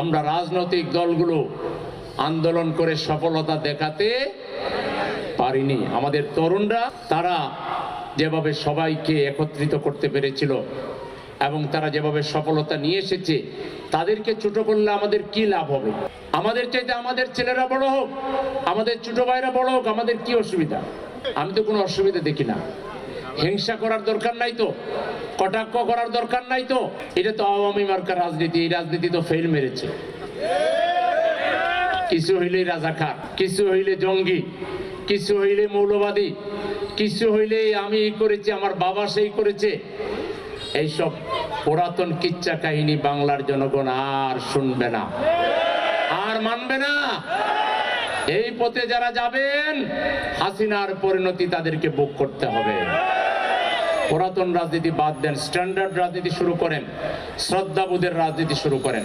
আমরা রাজনৈতিক দলগুলো আন্দোলন করে সফলতা দেখাতে পারিনি। আমাদের তরুণরা, তারা যেভাবে সবাইকে একত্রিত করতে পেরেছিল এবং তারা যেভাবে সফলতা নিয়ে এসেছে, তাদেরকে ছোট করলে আমাদের কি লাভ হবে? আমাদের চাইতে আমাদের ছেলেরা বড় হোক, আমাদের ছোট ভাইরা বড় হোক, আমাদের কি অসুবিধা? আমি তো কোনো অসুবিধা দেখি না। হিংসা করার দরকার নাই তো, কটাক্ষ করার দরকার নাই তো। এটা তো আওয়ামী মার্কার রাজনীতি, এই রাজনীতি তো ফেল মেরেছে। কিছু হইলে রাজাকার, কিছু হইলে জঙ্গি, কিছু হইলে মৌলবাদী, কিছু হইলে আমি এই করেছি, আমার বাবা সেই করেছে। এইসব পুরাতন কিচ্ছা কাহিনী বাংলার জনগণ আর শুনবে না। আর মানবে না। এই পথে যারা যাবেন, হাসিনার পরিণতি তাদেরকে বুক করতে হবে। পুরাতন রাজনীতি বাদ দেন স্ট্যান্ডার্ড রাজনীতি শুরু করেন শ্রদ্ধাবোধের রাজনীতি শুরু করেন।